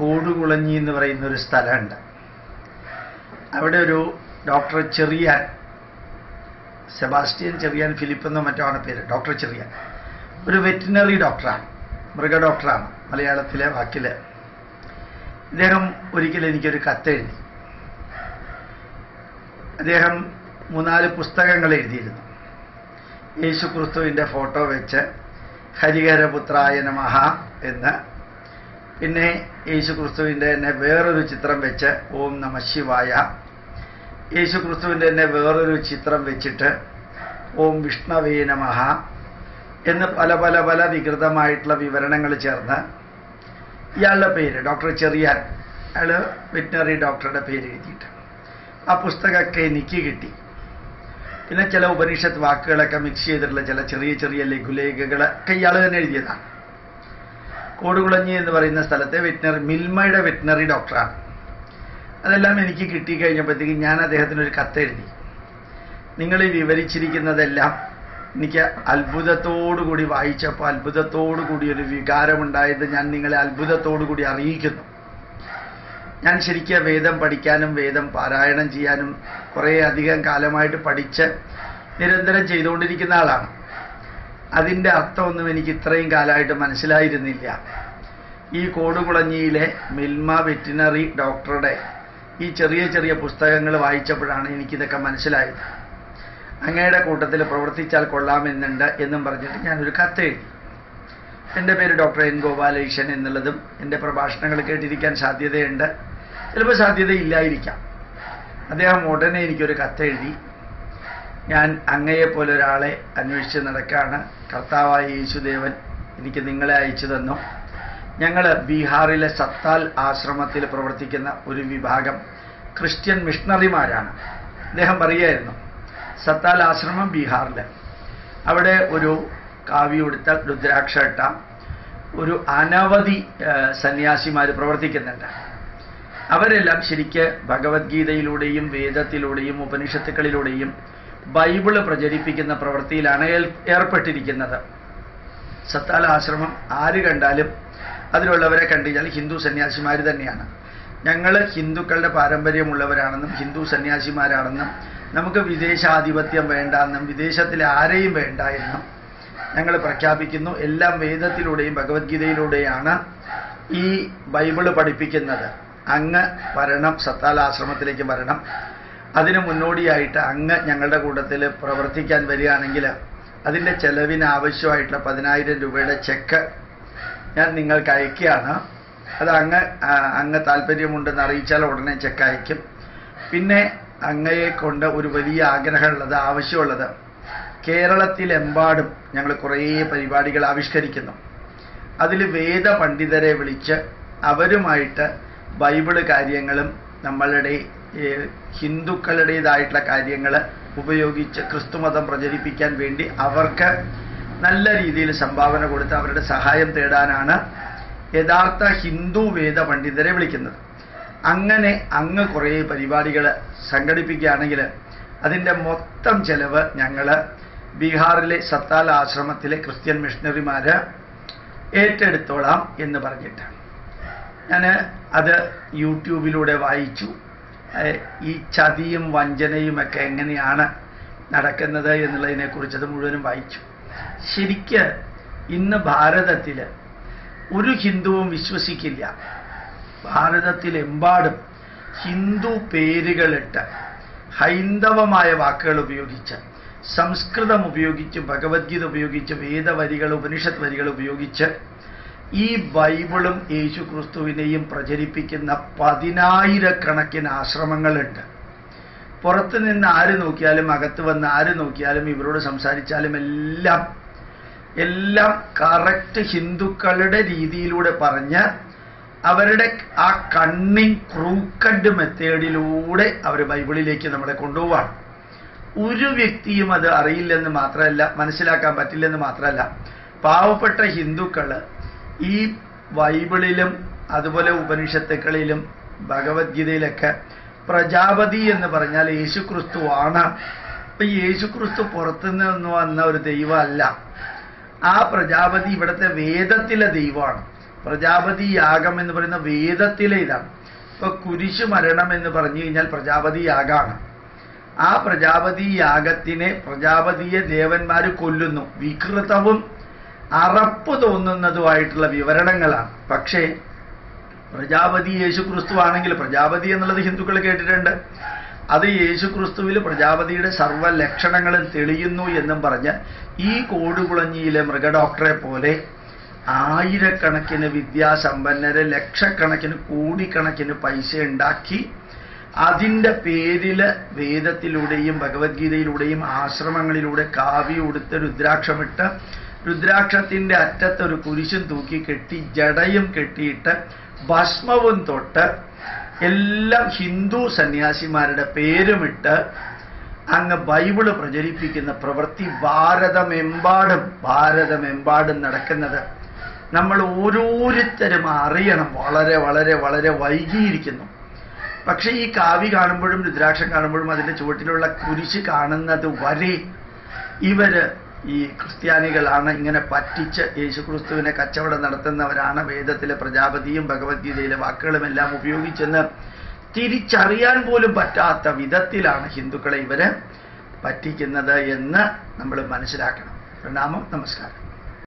കോടുകുളഞ്ഞി എന്ന് പറയുന്ന ഒരു സ്ഥലമുണ്ട്. അവിടെ ഒരു doctor Cheriyan Sebastian Cheriyan Philip എന്നോ മറ്റോ ആണ് പേര്. ഡോക്ടർ ചെറിയാൻ. ഒരു വെറ്റിനറി ഡോക്ടറാണ് മൃഗ ഡോക്ടറാണ് മലയാളത്തിലെ വാക്കിൽ. അദ്ദേഹം ഒരിക്കലും എനിക്കൊരു കത്തെഴുതി. അദ്ദേഹം മൂന്നാൽ പുസ്തകങ്ങൾ എഴുതിയിരുന്നു. യേശു ക്രിസ്തുവിന്റെ ഫോട്ടോ വെച്ച് ഹരിഹരപുത്രായ നമഃ എന്ന് പിന്നെ യേശു ക്രിസ്തുവിന്റെ തന്നെ വേറൊരു ചിത്രം വെച്ച് ഓം നമ ശിവായ. യേശു ക്രിസ്തുവിന്റെ തന്നെ വേറൊരു ചിത്രം വെച്ചിട്ട് ഓം വിഷ്ണവേ നമഹ എന്ന് പല പല പല വികൃതമായിട്ടുള്ള വിവരണങ്ങൾ ചേർന്ന് ഇയാളുടെ പേര് ഡോക്ടർ ചെറിയാൻ. അയാൾ വെറ്റിനറി ഡോക്ടറുടെ പേര് എഴുതിയിട്ട്. ആ പുസ്തകമൊക്കെ എനിക്ക് കിട്ടി. പിന്നെ ചില ഉപനിഷത്ത് വാക്കുകളൊക്കെ മിക്സ് ചെയ്തിട്ടുള്ള ചില ചെറിയ ചെറിയ ലഘുലേഖകളൊക്കെ ഇയാൾ തന്നെ എഴുതിയതാണ്. കോടുകുളഞ്ഞി എന്ന് പറയുന്ന സ്ഥലത്തെ വെറ്റിനറി മിൽമയുടെ വെറ്റിനറി ഡോക്ടറാണ്. അതെല്ലാം എനിക്ക് കിട്ടിക്കഴിഞ്ഞപ്പോഴത്തേക്കും ഞാൻ അദ്ദേഹത്തിന് ഒരു കത്തെഴുതി നിങ്ങൾ വിവരിച്ചിരിക്കുന്നതെല്ലാം എനിക്ക് അത്ഭുതത്തോടുകൂടി വായിച്ചപ്പോൾ അത്ഭുതത്തോടുകൂടി ഒരു വികാരമുണ്ടായത് ഞാൻ നിങ്ങളെ അത്ഭുതത്തോടുകൂടി അറിയിക്കുന്നു. ഞാൻ ശരിക്കും വേദം പഠിക്കാനും വേദം പാരായണം ചെയ്യാനും കുറേ അധികം കാലമായിട്ട് പഠിച്ച് നിരന്തരം ചെയ്തുകൊണ്ടിരിക്കുന്ന ആളാണ്. അതിന്റെ അർത്ഥമൊന്നും എനിക്ക് ഇത്രയും കാലമായിട്ട് മനസ്സിലായിരുന്നില്ല. ഈ കോടുകുളഞ്ഞിയിലെ മിൽമ വെറ്റിനറി ഡോക്ടറുടെ ഈ ചെറിയ ചെറിയ പുസ്തകങ്ങൾ വായിച്ചപ്പോഴാണ് എനിക്കിതൊക്കെ മനസ്സിലായത്. അങ്ങയുടെ കൂട്ടത്തിൽ പ്രവർത്തിച്ചാൽ കൊള്ളാമെന്നുണ്ട് എന്നും പറഞ്ഞിട്ട് ഞാനൊരു കത്ത് എഴുതി. എന്റെ പേര് ഡോക്ടർ എൻ ഗോപാലകൃഷ്ണൻ എന്നുള്ളതും എന്റെ പ്രഭാഷണങ്ങൾ കേട്ടിരിക്കാൻ സാധ്യതയുണ്ട്. ചിലപ്പോൾ സാധ്യതയില്ലായിരിക്കാം. അദ്ദേഹം ഉടനെ എനിക്കൊരു കത്തെഴുതി ഞാൻ അങ്ങയെപ്പോലെ ഒരാളെ അന്വേഷിച്ച് നടക്കാണ്. കർത്താവായ യേശുദേവൻ എനിക്ക് നിങ്ങളെ അയച്ചു തന്നു. ഞങ്ങൾ ബീഹാറിലെ സത്താൽ ആശ്രമത്തിൽ പ്രവർത്തിക്കുന്ന ഒരു വിഭാഗം ക്രിസ്ത്യൻ മിഷണറിമാരാണ്. അദ്ദേഹം പറയുമായിരുന്നു സത്താൽ ആശ്രമം ബീഹാറിൽ അവിടെ ഒരു കാവി ഉടുത്ത രുദ്രാക്ഷ ഇട്ട. ഒരു അനവധി സന്യാസിമാർ പ്രവർത്തിക്കുന്നുണ്ട്. അവരെല്ലാം ശരിക്ക് ഭഗവത്ഗീതയിലൂടെയും വേദത്തിലൂടെയും ഉപനിഷത്തുക്കളിലൂടെയും ബൈബിൾ പ്രചരിപ്പിക്കുന്ന പ്രവൃത്തിയിലാണ് ഏർപ്പെട്ടിരിക്കുന്നത്. സത്താല ആശ്രമം ആര് കണ്ടാലും അതിലുള്ളവരെ കണ്ടുകഴിഞ്ഞാൽ ഹിന്ദു സന്യാസിമാർ തന്നെയാണ്. ഞങ്ങൾ ഹിന്ദുക്കളുടെ പാരമ്പര്യമുള്ളവരാണെന്നും ഹിന്ദു സന്യാസിമാരാണെന്നും നമുക്ക് വിദേശാധിപത്യം വേണ്ട എന്നും വിദേശത്തിലെ ആരെയും വേണ്ട എന്നും ഞങ്ങൾ പ്രഖ്യാപിക്കുന്നു. എല്ലാം വേദത്തിലൂടെയും ഭഗവത്ഗീതയിലൂടെയാണ് ഈ ബൈബിൾ പഠിപ്പിക്കുന്നത്. അങ്ങ് വരണം സത്താലാശ്രമത്തിലേക്ക് വരണം. അതിന് മുന്നോടിയായിട്ട് അങ്ങ് ഞങ്ങളുടെ കൂട്ടത്തിൽ പ്രവർത്തിക്കാൻ വരികയാണെങ്കിൽ അതിന്റെ ചെലവിന് ആവശ്യമായിട്ടുള്ള പതിനായിരം രൂപയുടെ ചെക്ക് ഞാൻ നിങ്ങൾക്ക് അയക്കുകയാണ്. അത് അങ്ങ് അങ്ങ് താല്പര്യമുണ്ടെന്ന് അറിയിച്ചാൽ ഉടനെ ചെക്ക് അയക്കും. പിന്നെ അങ്ങയെ കൊണ്ട് ഒരു വലിയ ആഗ്രഹമുള്ളത് ആവശ്യമുള്ളത് കേരളത്തിലെമ്പാടും ഞങ്ങൾ കുറേ പരിപാടികൾ ആവിഷ്കരിക്കുന്നു. അതിൽ വേദ പണ്ഡിതരെ വിളിച്ച് അവരുമായിട്ട് ബൈബിൾ കാര്യങ്ങളും നമ്മളുടെ ഹിന്ദുക്കളുടേതായിട്ടുള്ള കാര്യങ്ങൾ ഉപയോഗിച്ച് ക്രിസ്തുമതം പ്രചരിപ്പിക്കാൻ വേണ്ടി അവർക്ക് നല്ല രീതിയിൽ സംഭാവന കൊടുത്ത് അവരുടെ സഹായം തേടാനാണ് യഥാർത്ഥ ഹിന്ദു വേദ പണ്ഡിതരെ വിളിക്കുന്നത്. അങ്ങനെ അങ്ങ് കുറേ പരിപാടികൾ സംഘടിപ്പിക്കുകയാണെങ്കിൽ അതിന്റെ മൊത്തം ചെലവ് ഞങ്ങൾ ബീഹാറിലെ സത്താൽ ആശ്രമത്തിലെ ക്രിസ്ത്യൻ മിഷണറിമാർ ഏറ്റെടുത്തോളാം എന്ന് പറഞ്ഞിട്ട് ഞാൻ അത് യൂട്യൂബിലൂടെ വായിച്ചു. ഈ ചതിയും വഞ്ചനയും ഒക്കെ എങ്ങനെയാണ് നടക്കുന്നത് എന്നുള്ളതിനെക്കുറിച്ച് അത് മുഴുവനും വായിച്ചു. ശരിക്ക് ഇന്ന് ഭാരതത്തിൽ ഒരു ഹിന്ദുവും വിശ്വസിക്കില്ല. ഭാരതത്തിലെമ്പാടും ഹിന്ദു പേരുകളിട്ട് ഹൈന്ദവമായ വാക്കുകൾ ഉപയോഗിച്ച് സംസ്കൃതം ഉപയോഗിച്ച് ഭഗവത്ഗീത ഉപയോഗിച്ച് വേദവരികൾ ഉപനിഷത്ത് വരികൾ ഉപയോഗിച്ച് ഈ ബൈബിളും യേശു ക്രിസ്തുവിനെയും പ്രചരിപ്പിക്കുന്ന പതിനായിരക്കണക്കിന് ആശ്രമങ്ങളുണ്ട്. പുറത്ത് നിന്ന് ആര് നോക്കിയാലും അകത്ത് വന്ന് ആര് നോക്കിയാലും ഇവരോട് സംസാരിച്ചാലും എല്ലാം എല്ലാം കറക്റ്റ് ഹിന്ദുക്കളുടെ രീതിയിലൂടെ പറഞ്ഞ് അവരുടെ ആ കണ്ണിങ് ക്രൂക്കഡ് മെത്തേഡിലൂടെ അവർ ബൈബിളിലേക്ക് നമ്മളെ കൊണ്ടുപോവാണ്. ഒരു വ്യക്തിയും അത് അറിയില്ലെന്ന് മാത്രമല്ല മനസ്സിലാക്കാൻ പറ്റില്ലെന്ന് മാത്രമല്ല പാവപ്പെട്ട ഹിന്ദുക്കൾ ഈ ബൈബിളിലും അതുപോലെ ഉപനിഷത്തുക്കളിലും ഭഗവത്ഗീതയിലൊക്കെ പ്രജാപതി എന്ന് പറഞ്ഞാൽ യേശുക്രിസ്തു ആണ്. ഇപ്പൊ യേശു ക്രിസ്തു പുറത്തുനിന്ന് വന്ന ഒരു ദൈവമല്ല. ആ പ്രജാപതി ഇവിടുത്തെ വേദത്തിലെ ദൈവമാണ്. പ്രജാപതി യാഗം എന്ന് പറയുന്ന വേദത്തിലെ ഇതാണ്. ഇപ്പൊ കുരിശു മരണം എന്ന് പറഞ്ഞു കഴിഞ്ഞാൽ പ്രജാപതി യാഗമാണ് ആ പ്രജാപതി യാഗത്തിനെ പ്രജാപതിയെ ദേവന്മാർ കൊല്ലുന്നു. വികൃതവും അറപ്പ് തോന്നുന്നതുമായിട്ടുള്ള വിവരണങ്ങളാണ്. പക്ഷേ പ്രജാപതി യേശു ക്രിസ്തു ആണെങ്കിൽ പ്രജാപതി എന്നുള്ളത് ഹിന്ദുക്കൾ കേട്ടിട്ടുണ്ട്. അത് യേശു ക്രിസ്തുവിൽ പ്രജാപതിയുടെ സർവ ലക്ഷണങ്ങളും തെളിയുന്നു എന്നും പറഞ്ഞ് ഈ കോടുകുളഞ്ഞിയിലെ മൃഗഡോക്ടറെ പോലെ ആയിരക്കണക്കിന് വിദ്യാസമ്പന്നര് ലക്ഷക്കണക്കിന് കോടിക്കണക്കിന് പൈസ ഉണ്ടാക്കി അതിന്റെ പേരിൽ വേദത്തിലൂടെയും ഭഗവത്ഗീതയിലൂടെയും ആശ്രമങ്ങളിലൂടെ കാവ്യ ഉടുത്ത് രുദ്രാക്ഷമിട്ട് രുദ്രാക്ഷത്തിന്റെ അറ്റത്തൊരു കുരിശും തൂക്കി കെട്ടി ജടയും കെട്ടിയിട്ട് ഭസ്മവും തൊട്ട് എല്ലാം ഹിന്ദു സന്യാസിമാരുടെ പേരുമിട്ട് അങ്ങ് ബൈബിൾ പ്രചരിപ്പിക്കുന്ന പ്രവൃത്തി ഭാരതമെമ്പാടും ഭാരതമെമ്പാടും നടക്കുന്നത്. നമ്മൾ ഓരോരുത്തരും അറിയണം. വളരെ വളരെ വളരെ വൈകിയിരിക്കുന്നു. പക്ഷേ ഈ കാവി കാണുമ്പോഴും രുദ്രാക്ഷം കാണുമ്പോഴും അതിന്റെ ചുവട്ടിലുള്ള കുരിശ് കാണുന്നത് വരെ ഇവർ ഈ ക്രിസ്ത്യാനികളാണ് ഇങ്ങനെ പറ്റിച്ച് യേശുക്രിസ്തുവിനെ കച്ചവടം നടത്തുന്നവരാണ് വേദത്തിലെ പ്രജാപതിയും ഭഗവത്ഗീതയിലെ വാക്കുകളും എല്ലാം ഉപയോഗിച്ചെന്ന് തിരിച്ചറിയാൻ പോലും പറ്റാത്ത വിധത്തിലാണ് ഹിന്ദുക്കളെ ഇവരെ പറ്റിക്കുന്നത് എന്ന് നമ്മൾ മനസ്സിലാക്കണം. പ്രണാമം നമസ്കാരം.